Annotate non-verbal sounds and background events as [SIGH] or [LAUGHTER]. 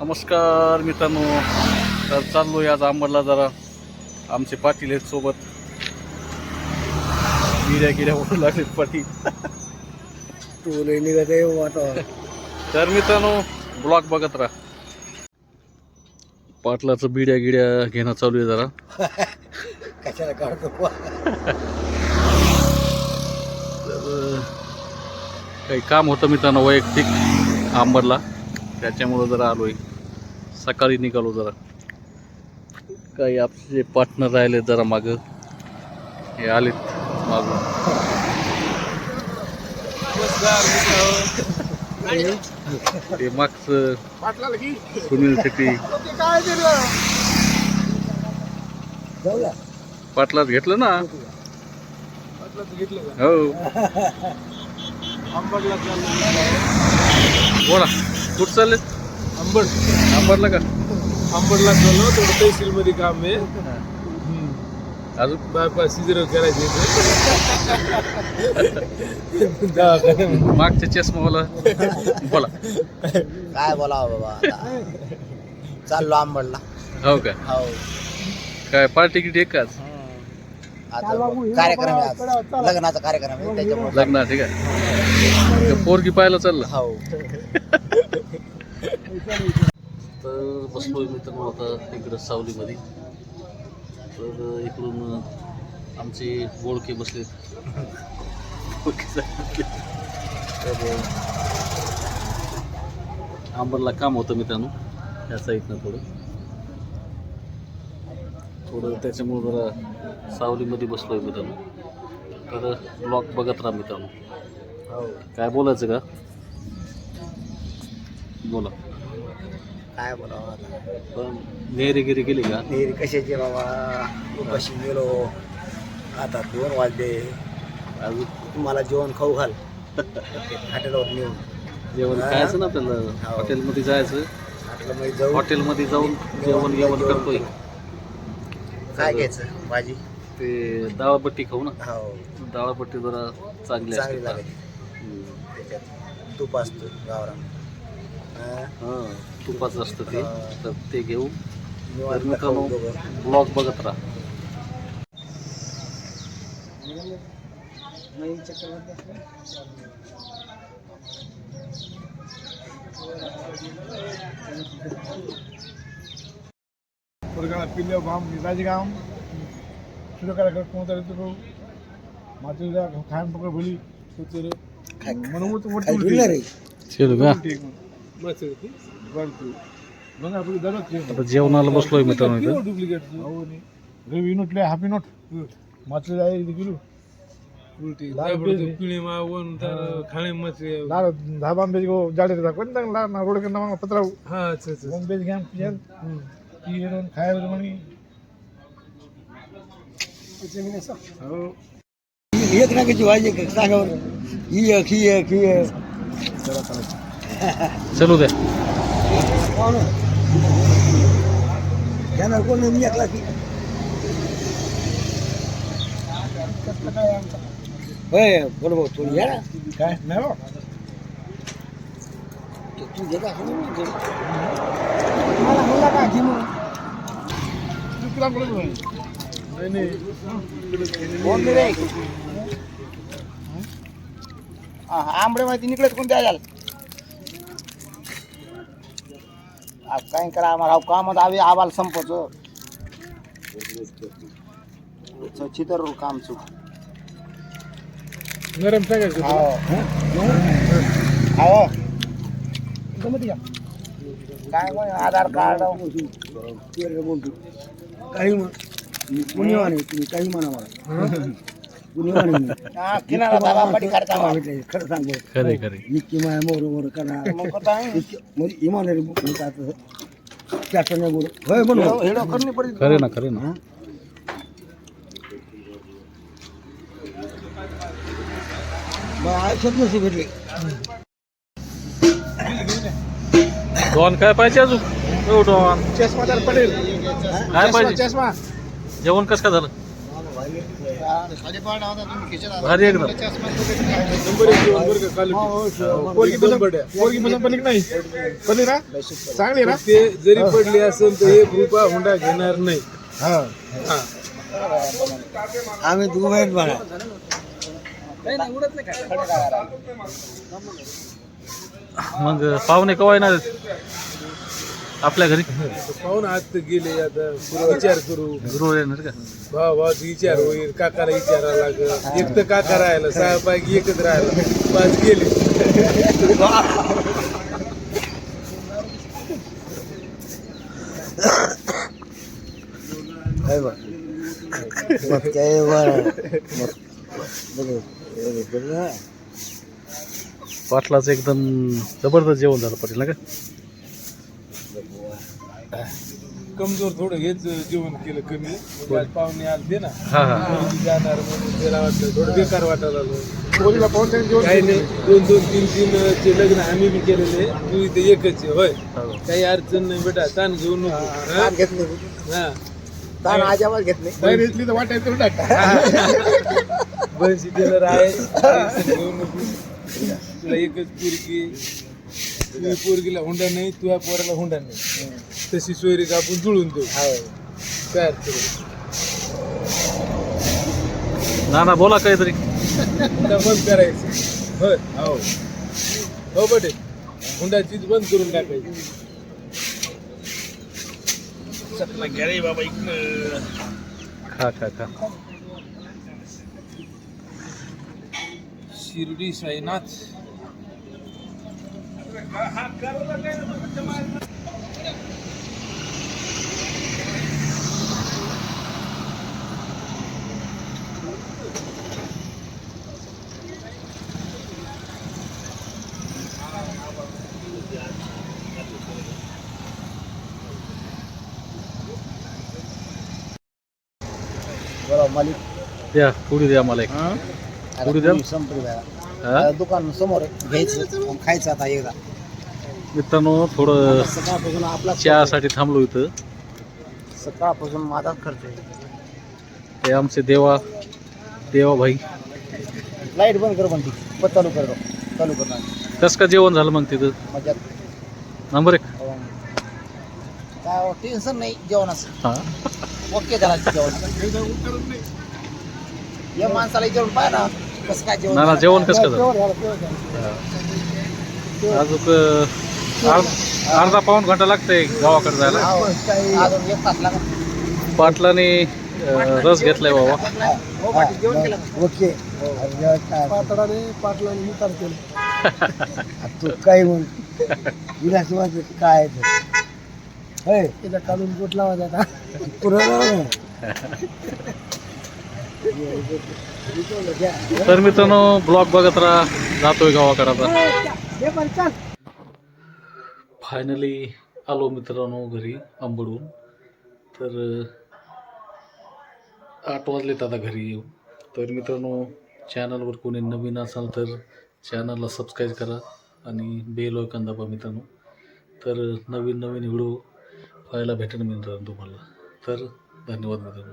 नमस्कार मित्रांनो. तर चाललोय आज अंबरला जरा. आमचे पाटील आहेत सोबत. गिऱ्या गिऱ्या ओढू लागले पाटील. तू आहे वाटा तर मित्रांनो ब्लॉग बघत राहा. पाटलाचं बिड्या गिड्या घेणं चालू आहे जरा. कशाला काढतो? काही काम होतं मित्रांनो वैयक्तिक अंबरला त्याच्यामुळं जरा आलो आहे सकाळी निघालो जरा. काही आपले पार्टनर राहिले जरा मागं. हे आलेत मागून. ते मागचं सुनील शेट्टी. पाटलाच घेतलं ना? हो. बोला. कुठं चालले? अंबड. अंबरला का? अंबडला चाललो थोडं तहसील मध्ये काम आहे. अजून बायपास सिजर करायचे. [LAUGHS] मागच्या चष्मावाला. बोला. काय बोलावं बाबा चाललो आंबडला हो का? हो. काय पार्टी किती एक आज? आता कार्यक्रम आहे लग्नाचा कार्यक्रम आहे त्याच्यामुळे. लग्न ठीक आहे. का पोरगी पाहायला चाललं. हो. [LAUGHS] तर बसलोय मित्रांनो आता इकडं सावलीमध्ये. तर इकडून आमचे बोळके बसलेत. तर आंबरला काम होतं मित्रांनो ह्या साईडनं थोडं. थोडं त्याच्यामुळं जरा सावलीमध्ये बसलोय मित्रांनो. तर ब्लॉग बघत राहा मित्रांनो. हो. काय बोलायचं का? बोला. काय बोलावं आता? पण नेहरीगिरी गेली का? नेहरी कशाचे बाबा? उपाशी गेलो आता दोन वाजले. अजून मला जेवण खाऊ घाल. हॉटेलवर नेऊन. जेवण हा? खायचं ना आपल्याला? हो. हॉटेलमध्ये जायचं? हॉटेलमध्ये जाऊ हॉटेलमध्ये जाऊन जेवण जेवण करतोय. काय घ्यायचं? भाजी? ते डाळबट्टी खाऊ ना? हो. डाळबट्टी जरा चांगली असते. चांगली लागते. हम्म. त्याच्यात तूप असतो गावरान. हा. हा तुपाचं असतं ते हा. तर ते घेऊ तर मित्रांनो. ब्लॉग बघत राहा पोरगाला पिल्ले गाम राजगाम सुरू करा कोणता ऋतू मातृला खायन पकड भली सुतेरे काय- म्हणून मग दररोज आता जेवणाला बसलोय मित्रांनो इथं. डुप्लिकेट रवी नोटले हाफी नोट मात्र जाय किलो उलटी पिळे मावन तर खाणे मचे दहा बांबे गो जाडे कोण चांगला ना रोड कडनं मग पत्राव हा अच्छा अच्छा बांबे घ्या पियाल ती येऊन खायला म्हणे हो एक सांगा बरं ही एक ही एक ही एक. कोण घेणार कोण मी एकला की? होय बोल भाऊ थोडी या काय? नाही तू- घेता आंबडे माहिती निघलेत कोणत्या झाल काय करा आम्हाला कामात आवे आवाल संपच चितर काम चूक नरम सांगायचं हो. काय मग आधार कार्ड? काही कुणी म्हणे तुम्ही काही म्हणा मला किनारा दाबा पडी करता खरं सांगतो. खरे खरे निक्की माया मोर मोर करा. म्हणजे इमानदारी म्हणतात त्याचं नाही बोल. होय म्हणून हेडो करणे पडते खरे ना खरे ना. आयुष्यात नसे भेटले. डॉन काय पाहिजे अजून? हो डॉन चष्मा तर पडेल. काय पाहिजे? चष्मा. जेवण कसं काय झालं? भारी एकदम. पोरगी पसंत पोरगी पसंत पडली की नाही पडली ना चांगली ना ते जरी पडली असेल तर एक रुपया हुंडा घेणार नाही हा आम्ही दुबईत बघा मग पाहुणे केव्हा येणार? आपल्या घरी? [LAUGHS] पाहून आज तर गेले आता पुढे विचार करू. गुरुवार येणार का? भाव भावाचा विचार होईल काकाला विचारा लागल. एक तर काका राहिला सहा पैकी एकच राहिला. पाच गेले. काय मग पाटलाचं एकदम जबरदस्त जेवण झालं पाटील ना का? कमजोर थोडं हेच जेवण केलं कमी. आज पाहुणे आलते ना. हा हा. जाणार म्हणून त्याला वाटलं थोडं बेकार वाटायला लागलं. काही नाही दोन दोन तीन तीन चे लग्न आम्ही बी केलेले. तू इथे एकच आहे होय. हो. काही अडचण नाही बेटा ताण घेऊ नको. हा? ताण घेत नाही. हा. ताण अजिबात घेत नाही. बस डिलर आहे. टेन्शन घेऊ नको. तुला एकच पोरगी. पोरगीला हुंडा नाही तुझ्या पोराला हुंडा नाही. तशी सोयरी का आपण जुळून देऊ. काय अडचण नाही. ना ना बोला काहीतरी. हुंडा बंद करायचं. होय. हो. हो बटे. हुंडा चीज बंद करून टाकायची. खा खा खा. शिर्डी साईनाथ. मालिक. द्या पुढे द्या मला एक. पुढे द्या. संपली बघा. हा? दुकान समोर घ्यायचं. खायचं आता एकदा. मित्रांनो थोडं सकाळपासून आपला चहासाठी थांबलो इथं. सकाळपासून माझाच खर्च ते आमचे देवा देवा भाई. लाइट बंद कर म्हणते. पण चालू कर. चालू कर. कसं का जेवण झालं मग तिथं? मजात नंबर एक. हो. काय टेन्शन नाही जेवणाचं हा. ओके झाला जेवण. या माणसाला जेवण पाय ना कसं काय जेवण ना? जेवण कसं. अजून अर्ध- पाऊण घंटा लागतंय गावाकडे जायला. हो, अजून एक तास लागला. पाटलाने रस घेतलाय बाबा. ओके. पाटलाने पाटलाने तू काय म्हण विलासवाद काय काढून बोट लावायचा आता पुरं तर मित्रांनो ब्लॉग बघत राहा. जातोय गावाकडे फायनली आलो मित्रांनो घरी आंबडून. तर आठ वाजलेत आता घरी येऊ तर मित्रांनो चॅनलवर कोणी नवीन असाल तर चॅनलला सबस्क्राईब करा आणि बेल दाबा मित्रांनो. तर नवीन नवीन व्हिडिओ पाहायला भेटेल मित्रांनो तुम्हाला. तर धन्यवाद मित्रांनो.